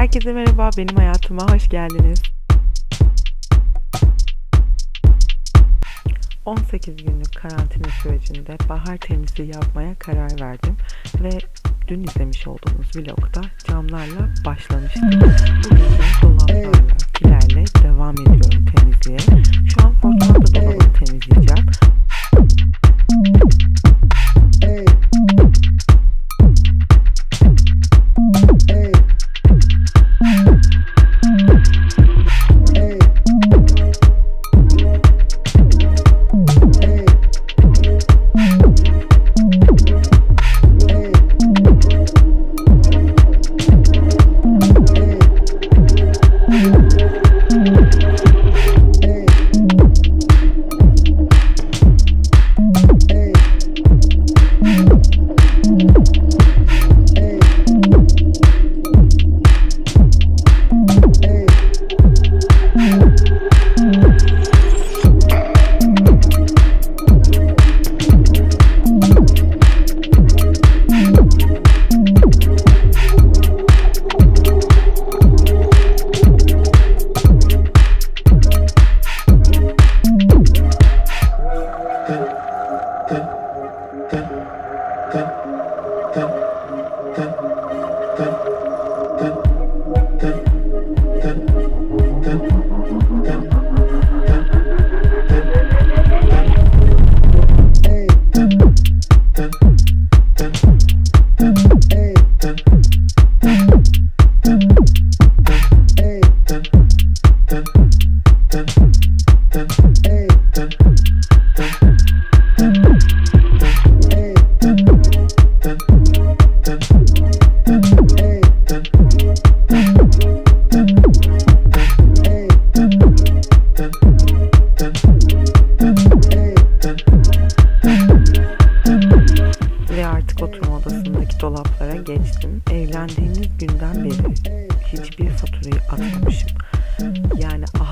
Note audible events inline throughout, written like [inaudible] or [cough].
Herkese merhaba, benim hayatıma hoş geldiniz. 18 günlük karantina sürecinde bahar temizliği yapmaya karar verdim ve dün izlemiş olduğunuz vlogda camlarla başlamıştım. Bugün dolaplarla, kilerle devam ediyorum temizliğe. Şu an Fortnite dolabını temizleyeceğim.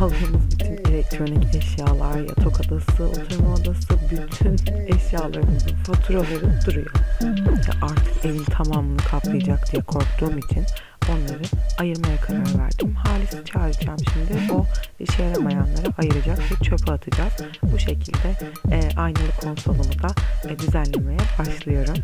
Aldığımız bütün elektronik eşyalar, yatak odası, oturma odası, bütün eşyalarımızın faturaları duruyor. Ya artık evin tamamını kaplayacak diye korktuğum için onları ayırmaya karar verdim. Halis'i çağıracağım şimdi. O işe yaramayanları ayıracak ve çöpe atacağız. Bu şekilde e, aynalı konsolumu da e, düzenlemeye başlıyorum.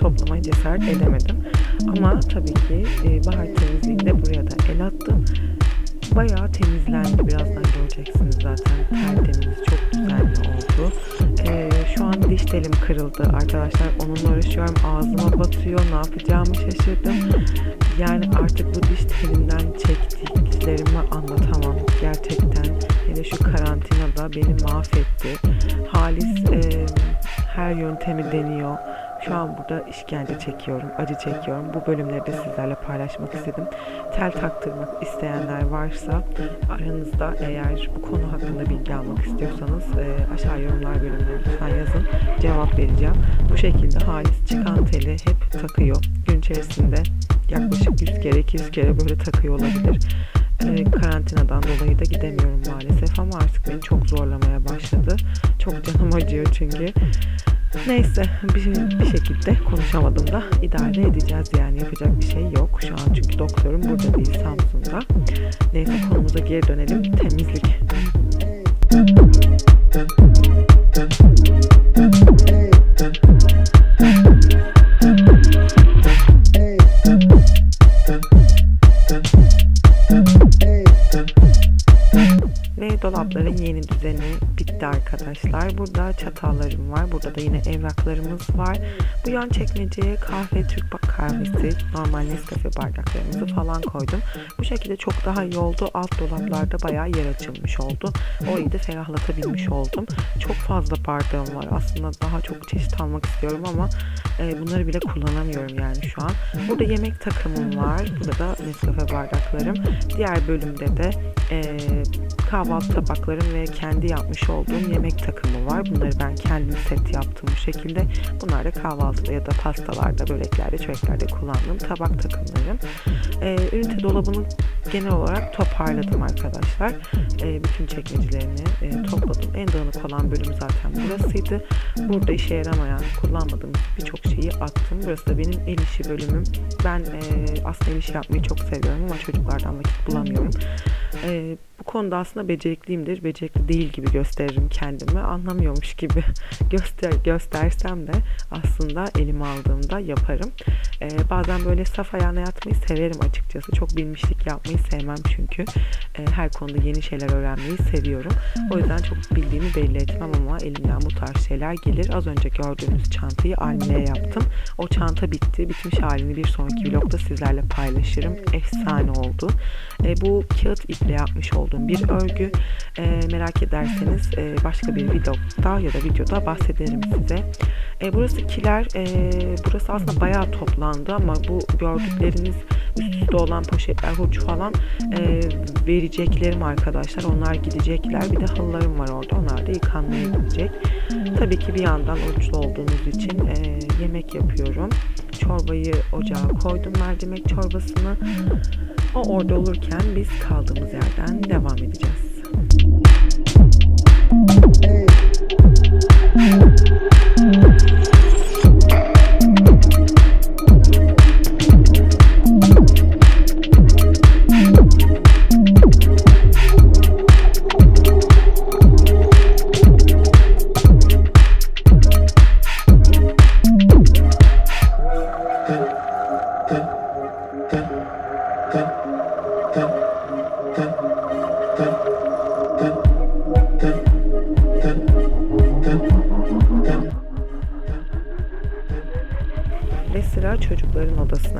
Toplamaya cesaret edemedim. Ama tabii ki e, bahar temizliğinde buraya da el attım. Bayağı temizlendi. Birazdan göreceksiniz zaten. Tertemiz, çok düzenli oldu. Ee, şu an diş telim kırıldı arkadaşlar. Onunla uğraşıyorum. Ağzıma batıyor. Ne yapacağımı şaşırdım. Yani artık bu diş telimden çektiklerimi anlatamam. Gerçekten. Hele şu karantinada beni mahvetti. Halis e, her yöntemi deniyor. Şu an burada işkence çekiyorum, acı çekiyorum. Bu bölümleri de sizlerle paylaşmak istedim. Tel taktırmak isteyenler varsa aranızda eğer bu konu hakkında bilgi almak istiyorsanız e, aşağı yorumlar bölümüne lütfen yazın. Cevap vereceğim. Bu şekilde Halis çıkan teli hep takıyor. Gün içerisinde yaklaşık 100 kere 200 kere böyle takıyor olabilir. E, karantinadan dolayı da gidemiyorum maalesef ama artık beni çok zorlamaya başladı. Çok canım acıyor çünkü. Neyse bir, bir şekilde konuşamadım da idare edeceğiz yani yapacak bir şey yok. Şu an çünkü doktorum burada değil Samsun'da. Neyse konumuza geri dönelim. Temizlik. Arkadaşlar. Burada çatallarım var. Burada da yine evraklarımız var. Bu yan çekmeceye kahve, Türk kahvesi, normal Nescafe bardaklarımızı falan koydum. Bu şekilde çok daha iyi oldu. Alt dolaplarda bayağı yer açılmış oldu. Orayı da ferahlatabilmiş oldum. Çok fazla bardağım var. Aslında daha çok çeşit almak istiyorum ama e, bunları bile kullanamıyorum yani şu an. Burada yemek takımım var. Burada da Nescafe bardaklarım. Diğer bölümde de e, kahvaltı tabaklarım ve kendi yapmış olduğum yemek takımı var. Bunları ben kendim set yaptım bu şekilde. Bunlar da kahvaltıda ya da pastalarda, böreklerde, çöreklerde kullandığım tabak takımlarım. E, ünite dolabını genel olarak toparladım arkadaşlar. E, bütün çekmecelerini e, topladım. En dağınık olan bölüm zaten burasıydı. Burada işe yaramayan, kullanmadığım birçok şeyi attım. Burası da benim el işi bölümüm. Ben e, aslında el işi yapmayı çok seviyorum ama çocuklardan vakit bulamıyorum. E, bu konuda aslında becerikliyimdir. Becerikli değil gibi gösteririm kendimi. Anlamıyormuş gibi [laughs] göster göstersem de aslında elime aldığımda yaparım. Ee, bazen böyle saf ayağına yatmayı severim açıkçası. Çok bilmişlik yapmayı sevmem çünkü. Ee, her konuda yeni şeyler öğrenmeyi seviyorum. O yüzden çok bildiğimi belli etmem ama elimden bu tarz şeyler gelir. Az önce gördüğünüz çantayı Almine'ye yaptım. O çanta bitti. Bitmiş halini bir sonraki vlogda sizlerle paylaşırım. Efsane oldu. Ee, bu kağıt iple yapmış olduğum bir örgü. Ee, merak ederseniz e, başka bir vlogda ya da videoda bahsederim size. E, burası kiler. E, burası aslında bayağı toplandı ama bu gördükleriniz üst üste olan poşetler, hurç falan e, vereceklerim arkadaşlar. Onlar gidecekler. Bir de halılarım var orada. Onlar da yıkanmaya gidecek. Tabii ki bir yandan oruçlu olduğumuz için e, yemek yapıyorum. Çorbayı ocağa koydum. Mercimek çorbasını. O orada olurken biz kaldığımız yerden devam edeceğiz. Ve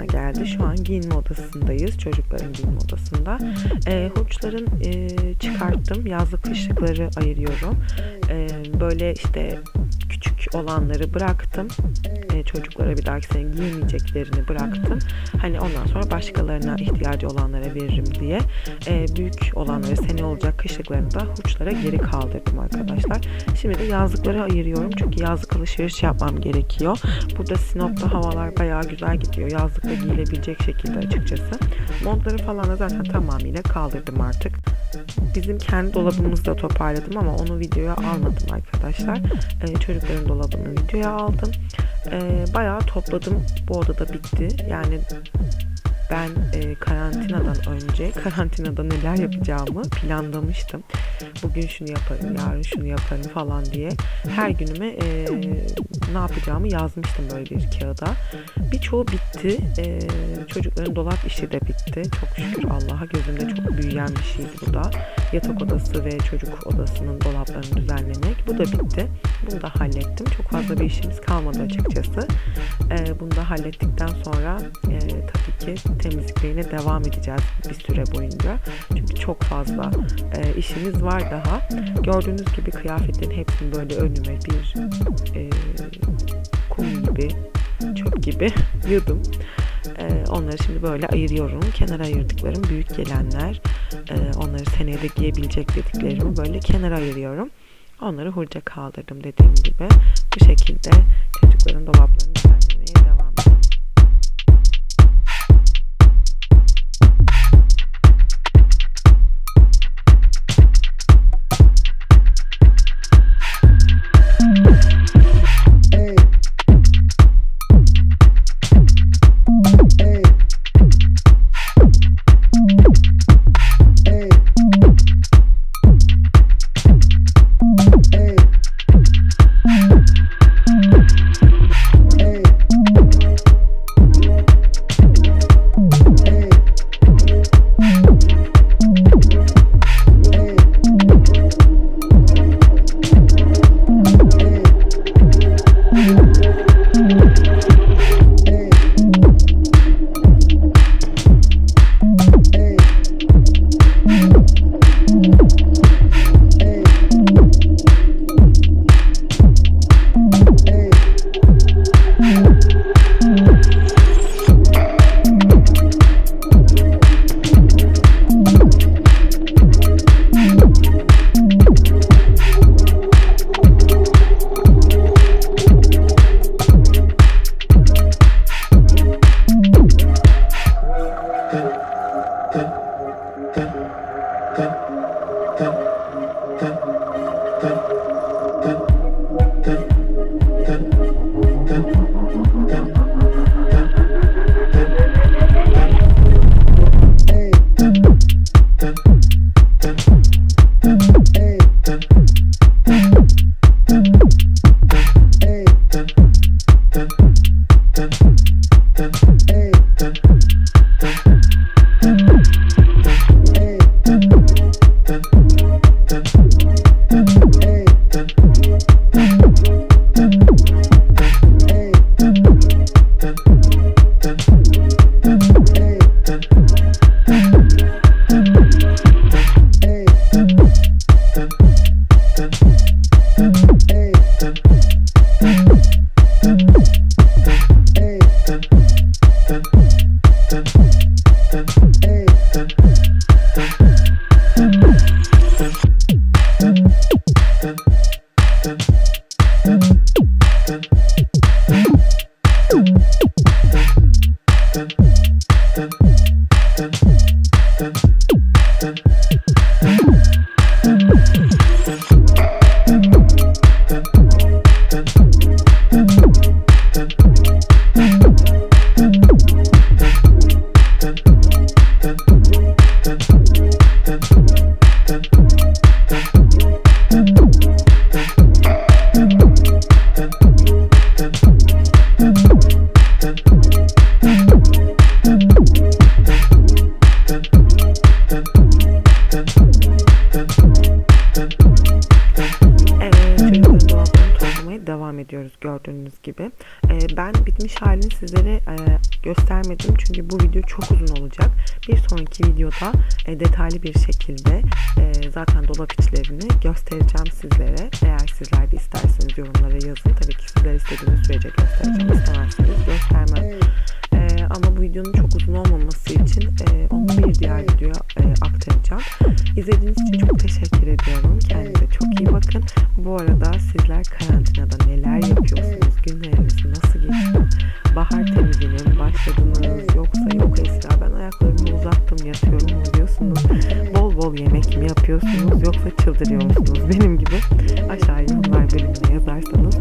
geldi. Şu an giyinme odasındayız. Çocukların giyinme odasında. E, hurçların e, çıkarttım. Yazlık kışlıkları ayırıyorum. E, böyle işte küçük olanları bıraktım. E, çocuklara bir dahaki sene giyemeyeceklerini bıraktım. Hani ondan sonra başkalarına ihtiyacı olanlara veririm diye. E, büyük olanları sene olacak kışlıklarını da hurçlara geri kaldırdım arkadaşlar. Şimdi de yazlıkları ayırıyorum. Çünkü yazlık alışveriş yapmam gerekiyor. Burada Sinop'ta havalar bayağı güzel gidiyor. Yazlıkta giyilebilecek şekilde açıkçası. Montları falan da zaten tamamıyla kaldırdım artık. Bizim kendi dolabımızı da toparladım ama onu videoya almadım arkadaşlar. Ee, çocukların dolabını videoya aldım. Ee, bayağı topladım. Bu odada bitti. Yani ben e, karantinadan önce [laughs] karantinada neler yapacağımı planlamıştım. Bugün şunu yaparım, yarın şunu yaparım falan diye her günüme e, ne yapacağımı yazmıştım böyle bir kağıda. Birçoğu bitti. E, çocukların dolap işi de bitti. Çok şükür Allah'a gözümde çok büyüyen bir şeydi bu da. Yatak odası ve çocuk odasının dolaplarını düzenlemek. Bu da bitti. Bunu da hallettim. Çok fazla bir işimiz kalmadı açıkçası. E, bunu da hallettikten sonra e, tabii ki temizliklerine devam edeceğiz bir süre boyunca. Çünkü çok fazla e, işimiz var daha. Gördüğünüz gibi kıyafetlerin hepsini böyle önüme bir e, kum gibi, çöp gibi [laughs] yığdım. E, onları şimdi böyle ayırıyorum. Kenara ayırdıklarım büyük gelenler. E, onları seneye de giyebilecek dediklerimi böyle kenara ayırıyorum. Onları hurca kaldırdım dediğim gibi. Bu şekilde çocukların dolaplarını düzenlemeye devam Bir sonraki videoda e, detaylı bir şekilde e, zaten dolap içlerini göstereceğim sizlere. Eğer sizler de isterseniz yorumlara yazın. Tabii ki sizler istediğiniz sürece göstereceğim. İstemezseniz göstermem. Ee, ama bu videonun çok uzun olmaması için e, onu bir diğer videoya e, aktaracağım. İzlediğiniz için çok teşekkür ediyorum. Kendinize çok iyi bakın. Bu arada sizler karantinada neler yapıyorsunuz? Günleriniz nasıl geçiyor? bahar temizliğine başladınız yoksa yok Esra. Ben ayaklarımı uzattım yatıyorum. Mu diyorsunuz? Bol bol yemek mi yapıyorsunuz yoksa çıldırıyor musunuz? Benim gibi aşağıya yorumlar bölümüne yazarsanız